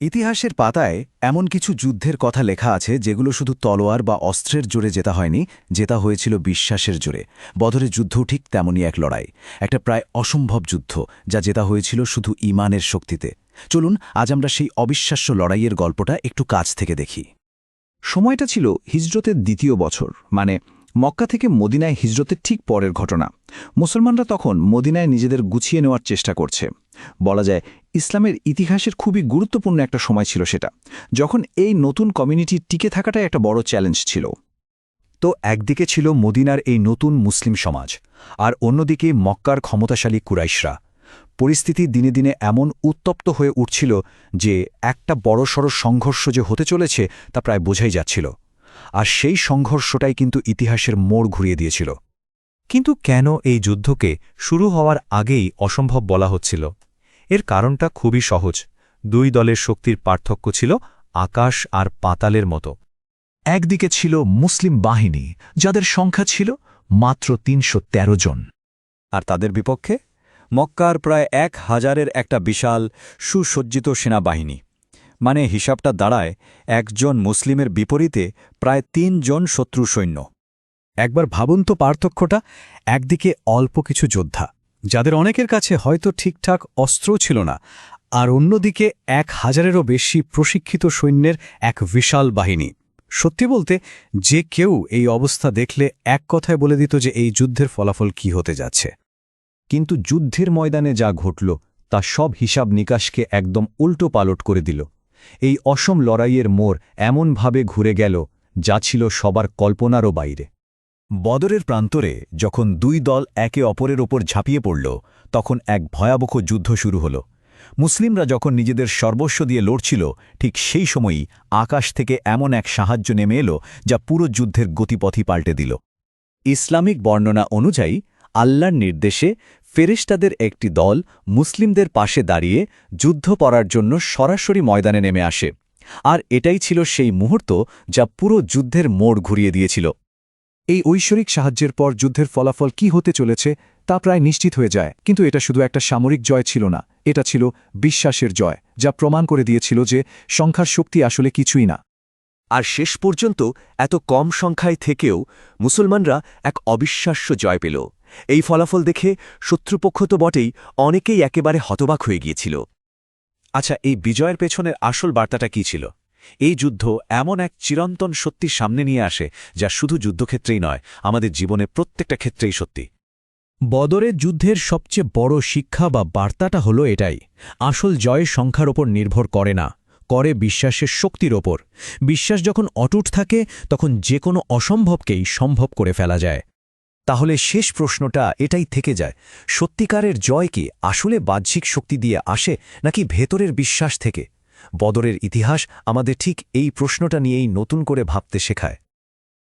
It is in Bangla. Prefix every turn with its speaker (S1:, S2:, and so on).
S1: ইতিহাসের পাতায় এমন কিছু যুদ্ধের কথা লেখা আছে যেগুলো শুধু তলোয়ার বা অস্ত্রের জোরে জেতা হয়নি, জেতা হয়েছিল বিশ্বাসের জোরে। বদরের যুদ্ধও ঠিক তেমনই এক লড়াই, একটা প্রায় অসম্ভব যুদ্ধ যা জেতা হয়েছিল শুধু ইমানের শক্তিতে। চলুন, আজ আমরা সেই অবিশ্বাস্য লড়াইয়ের গল্পটা একটু কাছ থেকে দেখি।
S2: সময়টা ছিল হিজরতের দ্বিতীয় বছর মানে মক্কা থেকে মদিনায় হিজরতের ঠিক পরের ঘটনা। মুসলমানরা তখন মদিনায় নিজেদের গুছিয়ে নেওয়ার চেষ্টা করছে। বলা যায় ইসলামের ইতিহাসের খুবই গুরুত্বপূর্ণ একটা সময় ছিল সেটা, যখন এই নতুন কমিউনিটি টিকে থাকাটাই একটা বড় চ্যালেঞ্জ ছিল।
S3: তো একদিকে ছিল মদিনার এই নতুন মুসলিম সমাজ, আর অন্যদিকে মক্কার ক্ষমতাশালী কুরাইশরা। পরিস্থিতি দিনে দিনে এমন উত্তপ্ত হয়ে উঠছিল যে একটা বড়সড় সংঘর্ষ যে হতে চলেছে তা প্রায় বোঝাই যাচ্ছিল। আর সেই সংঘর্ষটাই কিন্তু ইতিহাসের মোড় ঘুরিয়ে দিয়েছিল। কিন্তু কেন এই যুদ্ধকে শুরু হওয়ার আগেই অসম্ভব বলা হচ্ছিল? এর কারণটা খুবই সহজ। দুই দলের শক্তির পার্থক্য ছিল আকাশ আর পাতালের মতো।
S2: একদিকে ছিল মুসলিম বাহিনী, যাদের সংখ্যা ছিল মাত্র তিনশো তেরো জন।
S3: আর তাদের বিপক্ষে? মক্কার প্রায় এক হাজারের একটা বিশাল সুসজ্জিত সেনাবাহিনী। মানে হিসাবটা দাঁড়ায়, একজন মুসলিমের বিপরীতে প্রায় তিনজন শত্রু সৈন্য
S4: একবার ভাবুন তো পার্থক্যটা, একদিকে অল্প কিছু যোদ্ধা যাদের অনেকের কাছে হয়তো ঠিকঠাক অস্ত্রও ছিল না, আর অন্যদিকে এক হাজারেরও বেশি প্রশিক্ষিত সৈন্যের এক বিশাল বাহিনী। সত্যি বলতে, যে কেউ এই অবস্থা দেখলে এক কথায় বলে দিত যে এই যুদ্ধের ফলাফল কি হতে যাচ্ছে।
S3: কিন্তু যুদ্ধের ময়দানে যা ঘটল, তা সব হিসাব নিকাশকে একদম উল্টো পালট করে দিল। এই অসম লড়াইয়ের মোড় এমনভাবে ঘুরে গেল, যা ছিল সবার কল্পনারও বাইরে। বদরের প্রান্তরে যখন দুই দল একে অপরের ওপর ঝাঁপিয়ে পড়ল, তখন এক ভয়াবহ যুদ্ধ শুরু হল। মুসলিমরা যখন নিজেদের সর্বস্ব দিয়ে লড়ছিল, ঠিক সেই সময়ই আকাশ থেকে এমন এক সাহায্য নেমে এলো যা পুরো যুদ্ধের গতিপথই পাল্টে দিল। ইসলামিক বর্ণনা অনুযায়ী, আল্লাহর নির্দেশে ফেরেশতাদের একটি দল মুসলিমদের পাশে দাঁড়িয়ে যুদ্ধ পড়ার জন্য সরাসরি ময়দানে নেমে আসে। আর এটাই ছিল সেই মুহূর্ত যা পুরো যুদ্ধের মোড় ঘুরিয়ে দিয়েছিল।
S4: এই ঐশ্বরিক সাহায্যের পর যুদ্ধের ফলাফল কি হতে চলেছে, তা প্রায় নিশ্চিত হয়ে যায়। কিন্তু এটা শুধু একটা সামরিক জয় ছিল না, এটা ছিল বিশ্বাসের জয়, যা প্রমাণ করে দিয়েছিল যে সংখ্যার শক্তি আসলে কিছুই না।
S5: আর শেষ পর্যন্ত এত কম সংখ্যায় থেকেও মুসলমানরা এক অবিশ্বাস্য জয় পেল। এই ফলাফল দেখে শত্রুপক্ষ তো বটেই অনেকেই একেবারে হতবাক হয়ে গিয়েছিল।
S1: আচ্ছা এই বিজয়ের পেছনের আসল বার্তাটা কি ছিল? এই যুদ্ধ এমন এক চিরন্তন সত্যি সামনে নিয়ে আসে, যা শুধু যুদ্ধক্ষেত্রেই নয়, আমাদের জীবনের প্রত্যেকটা ক্ষেত্রেই সত্যি।
S4: বদরের যুদ্ধের সবচেয়ে বড় শিক্ষা বা বার্তাটা হলো এটাই, আসল জয় সংখ্যার ওপর নির্ভর করে না, করে বিশ্বাসের শক্তির ওপর। বিশ্বাস যখন অটুট থাকে, তখন যে কোনো অসম্ভবকেই সম্ভব করে ফেলা যায়।
S3: তাহলে শেষ প্রশ্নটা এটাই থেকে যায়, সত্যিকারের জয় কি আসলে বাহ্যিক শক্তি দিয়ে আসে নাকি ভেতরের বিশ্বাস থেকে? বদরের ইতিহাস আমাদের ঠিক এই প্রশ্নটা নিয়েই নতুন করে ভাবতে শেখায়।